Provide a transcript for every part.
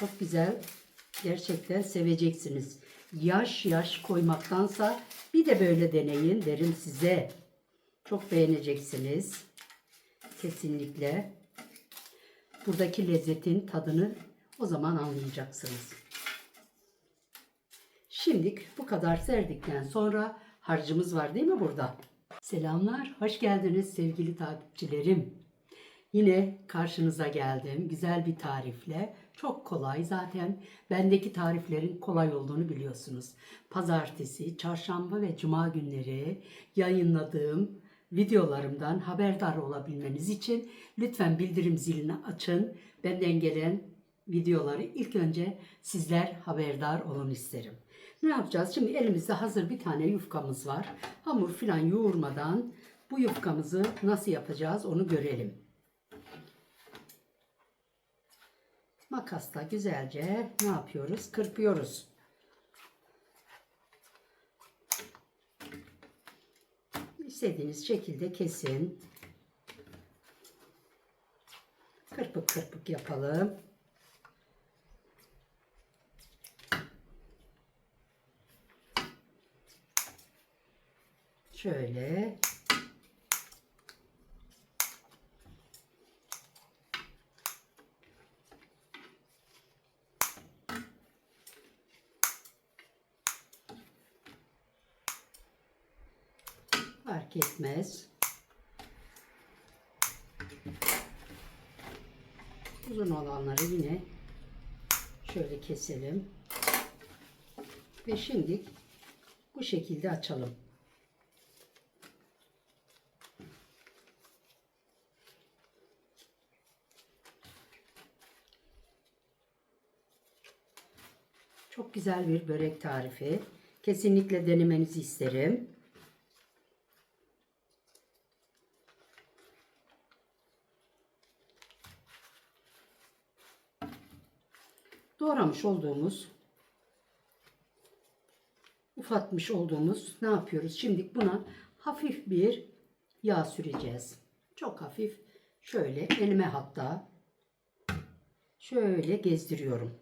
Çok güzel. Gerçekten seveceksiniz. Yaş yaş koymaktansa bir de böyle deneyin derim size. Çok beğeneceksiniz. Kesinlikle. Buradaki lezzetin tadını o zaman anlayacaksınız. Şimdilik bu kadar serdikten sonra harcımız var değil mi burada? Selamlar, hoş geldiniz sevgili takipçilerim. Yine karşınıza geldim güzel bir tarifle. Çok kolay zaten bendeki tariflerin kolay olduğunu biliyorsunuz. Pazartesi, çarşamba ve cuma günleri yayınladığım videolarımdan haberdar olabilmeniz için lütfen bildirim zilini açın. Benden gelen videoları ilk önce sizler haberdar olun isterim. Ne yapacağız? Şimdi elimizde hazır bir tane yufkamız var. Hamur filan yoğurmadan bu yufkamızı nasıl yapacağız onu görelim. Makasla güzelce ne yapıyoruz? Kırpıyoruz. İstediğiniz şekilde kesin. Kırpık kırpık yapalım. Şöyle. Fark etmez. Uzun olanları yine şöyle keselim. Ve şimdi bu şekilde açalım. Çok güzel bir börek tarifi. Kesinlikle denemenizi isterim. Doğramış olduğumuz ufatmış olduğumuz ne yapıyoruz? Şimdi buna hafif bir yağ süreceğiz. Çok hafif şöyle elime hatta şöyle gezdiriyorum.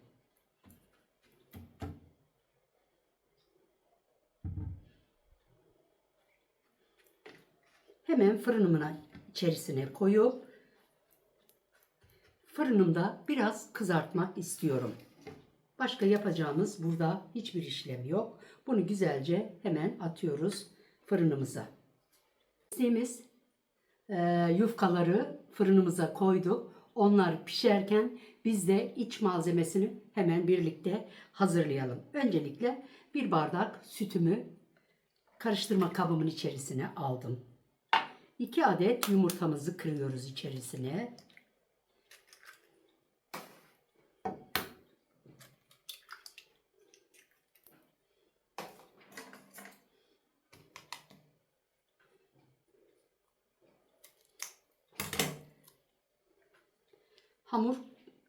Hemen fırınımın içerisine koyup fırınımda biraz kızartmak istiyorum. Başka yapacağımız burada hiçbir işlem yok. Bunu güzelce hemen atıyoruz fırınımıza. Kestiğimiz e, yufkaları fırınımıza koyduk. Onlar pişerken biz de iç malzemesini hemen birlikte hazırlayalım. Öncelikle bir bardak sütümü karıştırma kabımın içerisine aldım. 2 adet yumurtamızı kırıyoruz içerisine. Hamur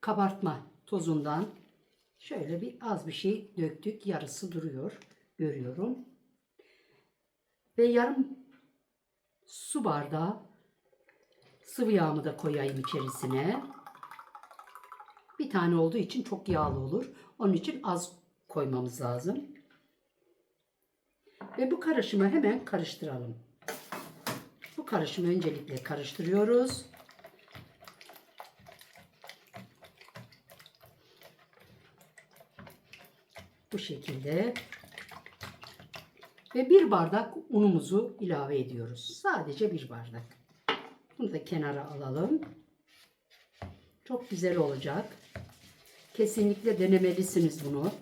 kabartma tozundan şöyle bir az bir şey döktük. Yarısı duruyor. Görüyorum. Ve yarım su bardağı sıvı yağımı da koyayım içerisine. Bir tane olduğu için çok yağlı olur. Onun için az koymamız lazım. Ve bu karışımı hemen karıştıralım. Bu karışımı öncelikle karıştırıyoruz. Bu şekilde. Ve bir bardak unumuzu ilave ediyoruz. Sadece bir bardak. Bunu da kenara alalım. Çok güzel olacak. Kesinlikle denemelisiniz bunu.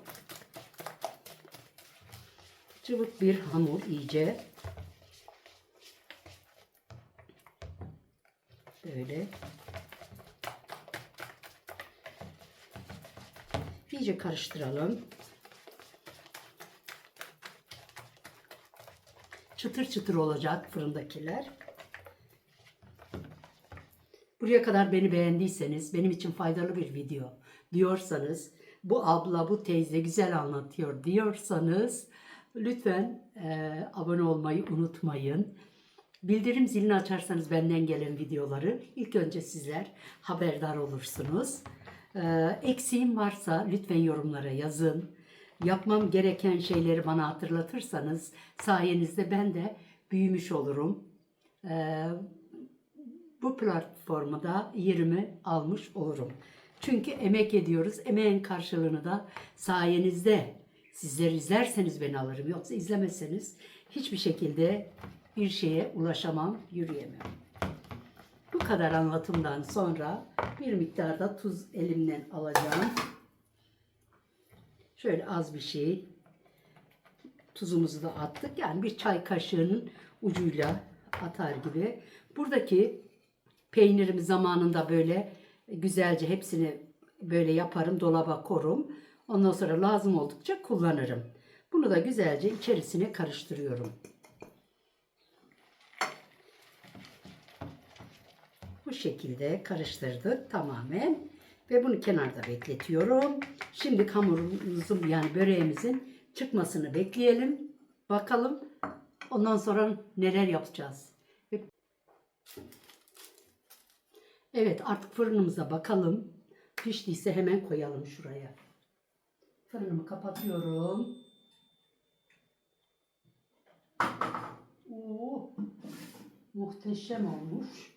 Cıvık bir hamur iyice. Böyle. İyice karıştıralım. Çıtır çıtır olacak fırındakiler. Buraya kadar beni beğendiyseniz, benim için faydalı bir video diyorsanız, bu abla, bu teyze güzel anlatıyor diyorsanız lütfen e, abone olmayı unutmayın. Bildirim zilini açarsanız benden gelen videoları ilk önce sizler haberdar olursunuz. Ee, eksiğim varsa lütfen yorumlara yazın. Yapmam gereken şeyleri bana hatırlatırsanız sayenizde ben de büyümüş olurum. Ee, bu platformda yerimi almış olurum. Çünkü emek ediyoruz. Emeğin karşılığını da sayenizde sizler izlerseniz beni alırım. Yoksa izlemezseniz hiçbir şekilde bir şeye ulaşamam, yürüyemem. Bu kadar anlatımdan sonra bir miktar da tuz elimden alacağım. Şöyle az bir şey. Tuzumuzu da attık. Yani bir çay kaşığının ucuyla atar gibi. Buradaki peynirimi zamanında böyle güzelce hepsini böyle yaparım, dolaba korum. Ondan sonra lazım oldukça kullanırım. Bunu da güzelce içerisine karıştırıyorum. Bu şekilde karıştırdık tamamen ve bunu kenarda bekletiyorum. Şimdi hamurumuzun yani böreğimizin çıkmasını bekleyelim. Bakalım ondan sonra neler yapacağız. Evet artık fırınımıza bakalım. Piştiyse hemen koyalım şuraya. Fırınımı kapatıyorum. Oo, muhteşem olmuş.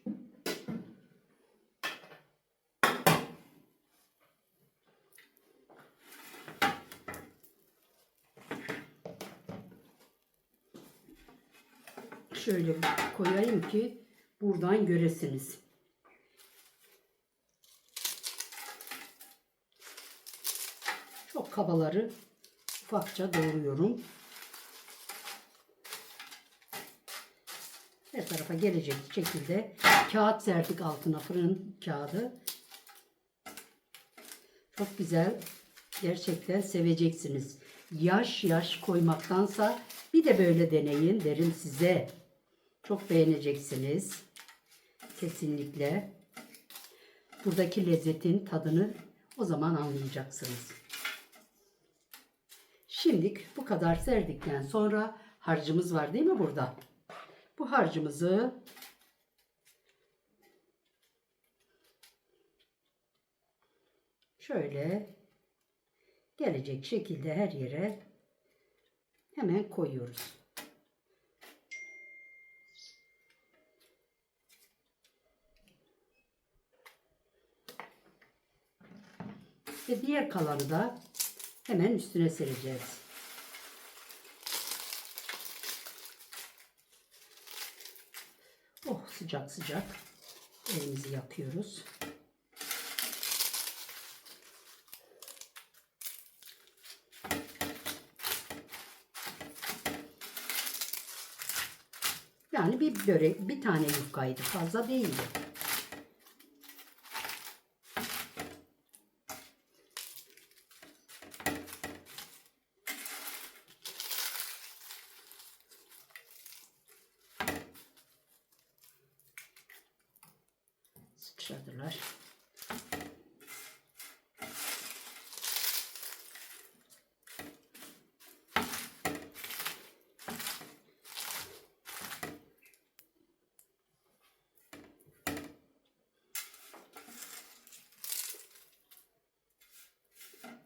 Şöyle koyayım ki buradan göresiniz. Çok kabaları ufakça doğruyorum. Her tarafa gelecek şekilde kağıt serdik altına fırın kağıdı. Çok güzel. Gerçekten seveceksiniz. Yaş yaş koymaktansa bir de böyle deneyin derim size. Çok beğeneceksiniz. Kesinlikle. Buradaki lezzetin tadını o zaman anlayacaksınız. Şimdi bu kadar serdikten sonra harcımız var değil mi burada? Bu harcımızı şöyle gelecek şekilde her yere hemen koyuyoruz. Ve diğer kalanı da hemen üstüne sereceğiz. Oh sıcak sıcak elimizi yakıyoruz. Yani bir börek, bir tane yufkaydı. Fazla değildi. Sıçradılar.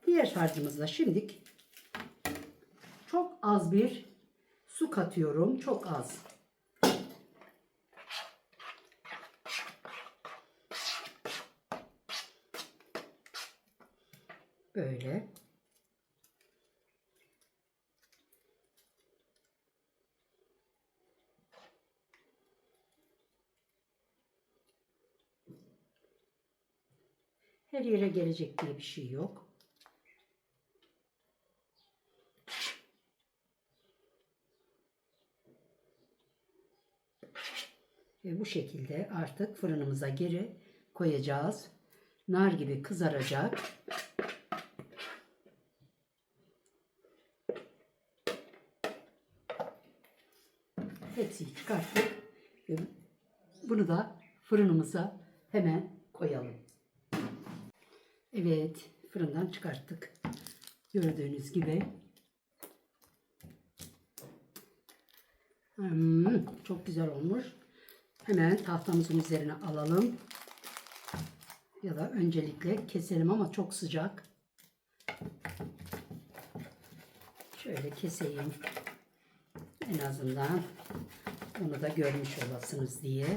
Diğer harcımızda şimdilik çok az bir su katıyorum. Çok az. Böyle. Her yere gelecek diye bir şey yok. Ve bu şekilde artık fırınımıza geri koyacağız. Nar gibi kızaracak. Hepsini çıkarttık. Bunu da fırınımıza hemen koyalım. Evet, fırından çıkarttık. Gördüğünüz gibi. Hmm, çok güzel olmuş. Hemen tahtamızın üzerine alalım. Ya da öncelikle keselim ama çok sıcak. Şöyle keseyim. En azından onu da görmüş olasınız diye.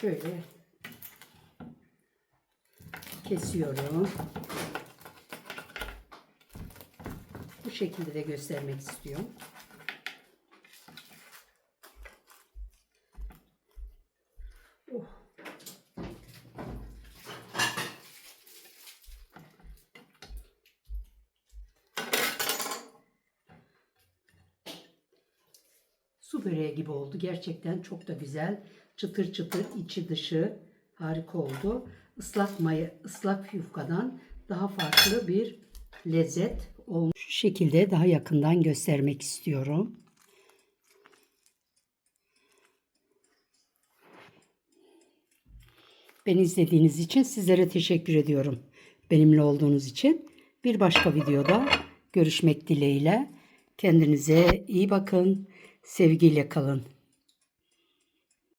Şöyle kesiyorum. Bu şekilde de göstermek istiyorum. Oh. Su böreği gibi oldu. Gerçekten çok da güzel. Çıtır çıtır içi dışı harika oldu. Islak maya, ıslak yufkadan daha farklı bir lezzet olmuş. Şu şekilde daha yakından göstermek istiyorum. Beni izlediğiniz için sizlere teşekkür ediyorum. Benimle olduğunuz için. Bir başka videoda görüşmek dileğiyle. Kendinize iyi bakın. Sevgiyle kalın.